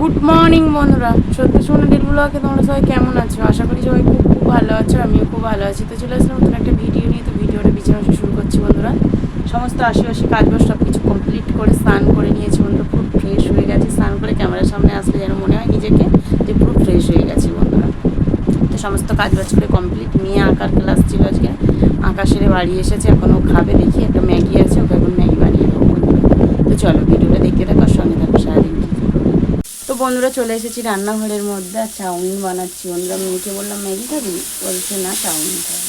Good morning বন্ধুরা। সত্যি সোনা ডেল ব্লগে তোমরা সবাই কেমন আছো? আশা করি সবাই খুব খুব ভালো আছো, আমিও খুব ভালো আছি। তো চলে আসলাম নতুন একটা ভিডিও নিয়ে। তো ভিডিওটা বিছানা শুরু করছি, বন্ধুরা। সমস্ত আশেপাশে কাজবাজ সব কিছু কমপ্লিট করে স্নান করে নিয়েছি, বন্ধুরা। খুব ফ্রেশ হয়ে গেছে। স্নান করে ক্যামেরার সামনে আসলে যেন মনে হয় নিজেকে যে পুরো ফ্রেশ হয়ে গেছি, বন্ধুরা। তো সমস্ত কাজবাজ করে কমপ্লিট নিয়ে আঁকার ক্লাস ছিল আজকে। আঁকা সেরে বাড়ি এসেছে এখনও খাবে দেখি একটা ম্যাগি আছে ওকে এখন ম্যাগি বানিয়ে দেবো বন্ধুরা তো চলো ভিডিওটা দেখতে থাকো আর সঙ্গে থাকো সারাদিন কী কী করব। তো বন্ধুরা চলে এসেছি রান্নাঘরের মধ্যে, আর চাউমিন বানাচ্ছি। বন্ধুরা, মেয়েকে বললাম, ম্যাগি খাবি? বলছে, না, চাউমিন খাবি।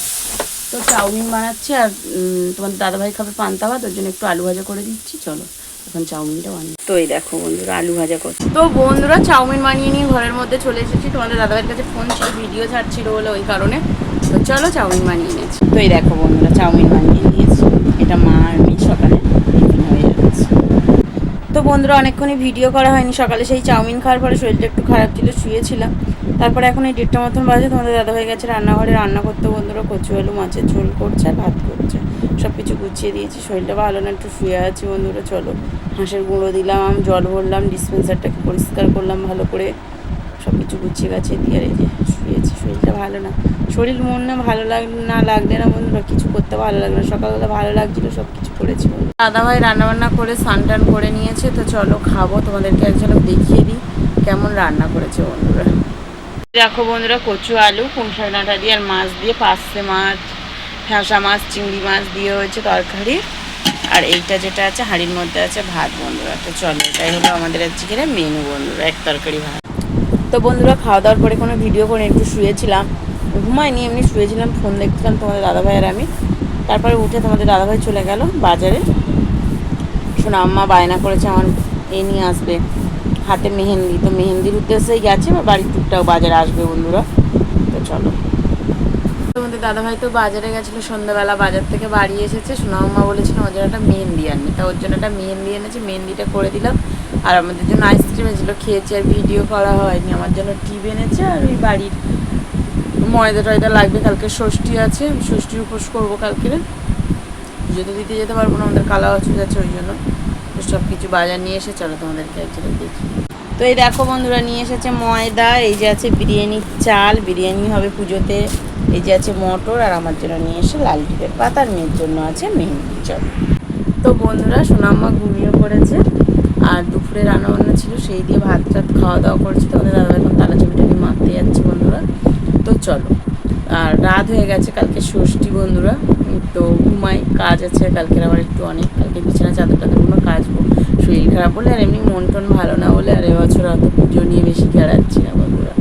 তো চাউমিন বানাচ্ছি, আর তোমার দাদাভাই খাবে পান্তা ভাত, ওর জন্য একটু আলু ভাজা করে দিচ্ছি, চলো, এখন চাউমিনটা বানিয়ে তো এই দেখো বন্ধুরা, আলু ভাজা করছি। তো বন্ধুরা, চাউমিন বানিয়ে নিয়ে ঘরের মধ্যে চলে এসেছি। তোমাদের দাদাভাইয়ের কাছে ফোন ছিল, ভিডিও ছাড়ছিল বলে ওই কারণে। তো চলো, চাউমিন বানিয়ে নিয়েছি। তো এই দেখো বন্ধুরা, চাউমিন বানিয়ে নিয়েছি। এটা মা আর মেয়ে সকালে টিফিন হয়ে যাচ্ছে তো বন্ধুরা অনেকক্ষণই ভিডিও করা হয়নি। সকালে সেই চাউমিন খাওয়ার পরে শরীরটা একটু খারাপ ছিল, শুয়েছিলাম। তারপরে এখন এই দেড়টা মতন বাজে, তোমাদের দাদা হয়ে গেছে রান্নাঘরে, রান্না করতে বন্ধুরা কচু আলু, মাছের ঝোল করছে আর ভাত করছে। সব কিছু গুছিয়ে দিয়েছি, শরীরটা ভালো না, একটু শুয়ে আছি বন্ধুরা, চলো। হাঁসের গুঁড়ো দিলাম, জল ভরলাম ডিসপেন্সারটাকে পরিষ্কার করলাম ভালো করে। সব কিছু গুছিয়ে গাছিয়ে দিয়ে এই যে শরীরটা ভালো না। শরীর মন না ভালো লাগ না লাগলে না বন্ধুরা কিছু করতে ভালো লাগবে না। সকালবেলা ভালো লাগছিল সব কিছু করেছি। দাদাভাই রান্নাবান্না করে স্নান টান করে নিয়েছে তো চলো খাব তোমাদেরকে এক ঝলক দেখিয়ে দিই কেমন রান্না করেছে বন্ধুরা। দেখো বন্ধুরা কচু আলু কুমসার ডাঁটা দিয়ে আর মাছ দিয়ে পার্সে মাছ ঠ্যাঁসা মাছ চিংড়ি মাছ দিয়ে হয়েছে তরকারি। আর এইটা যেটা আছে হাঁড়ির মধ্যে আছে ভাত বন্ধুরা। তো চলো এটাই হলো আমাদের আজকে মেনু বন্ধুরা এক তরকারি ভাত। তো বন্ধুরা খাওয়া দাওয়ার পরে কোনো ভিডিও করে একটু শুয়েছিলাম। ঘুমাইনি এমনি শুয়েছিলাম ফোন দেখছিলাম তোমাদের দাদাভাই আর আমি। তারপরে উঠে তোমাদের দাদাভাই চলে গেল বাজারে। শোনো, আম্মা বায়না করেছে, আমার এ নিয়ে আসবে। হাতে মেহেন্দি, তো মেহেন্দির উদ্দেশ্যেই গেছে বা বাড়ির টুকটাক বাজারে আসবে বন্ধুরা। তো চলো। তোমাদের দাদাভাই তো বাজারে গেছিল সন্ধ্যাবেলা, বাজার থেকে বাড়ি এসেছে। সোনাম্মা বলেছিল ওর জন্য একটা মেহেন্দি আনবে। তা ওর জন্য একটা মেহেন্দি এনেছে, মেহেন্দিটা করে দিলাম। আর আমাদের জন্য আইসক্রিম এনেছিলো খেয়েছি আর ভিডিও করা হয়নি, আমার জন্য টিপ এনেছে আর ওই বাড়ির ময়দা টয়দা লাগবে, কালকে ষষ্ঠী আছে ষষ্ঠীর উপোস করব কালকে তো দিতে যেতে পারব না, আমাদের কালা অসুখ আছে ওই জন্য। সব কিছু বাজার নিয়ে এসে চলো তোমাদেরকে একচুয়ালি দেখি। তো এই দেখো বন্ধুরা, নিয়ে এসেছে ময়দা, এই যে আছে বিরিয়ানির চাল, বিরিয়ানি হবে পুজোতে। এই যে আছে মটর আর আমার জন্য নিয়ে এসে লাল টিপের পাতার মেয়ের জন্য আছে মেহেন্দি, চল। তো বন্ধুরা সোনাম্মা ঘুমিয়ে পড়েছে। আর দুপুরে রান্না বান্না ছিল, সেই দিয়ে ভাত টাত খাওয়া দাওয়া করেছি তো ওদের দাদা এখন তালা ছবিটা নিয়ে মারতে যাচ্ছে বন্ধুরা। তো চলো, আর রাত হয়ে গেছে, কালকে ষষ্ঠী বন্ধুরা। তো ঘুমাই, কাজ আছে, কালকের আবার একটু অনেক, কালকে বিছানা, চাদর টাদরগুলো কাচবো। শরীর খারাপ বলে আর এমনি মন টন ভালো না বলে আর এবছর অত পুজো নিয়ে বেশি খেলাচ্ছি না বন্ধুরা।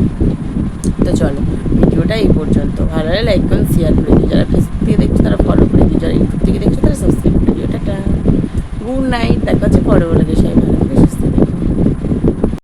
তো চলো, ভিডিওটা এই পর্যন্ত। ভালো লাগে লাইক করুন শেয়ার করে দিও। যারা ফেসবুক থেকে দেখছ, তারা ফলো করে দিও। যারা ইউটিউব থেকে দেখছ তারা সাবস্ক্রাইব করে দিও টাটা গুড নাইট দেখা হচ্ছে পরে বলে সবাই ভালো থেকো।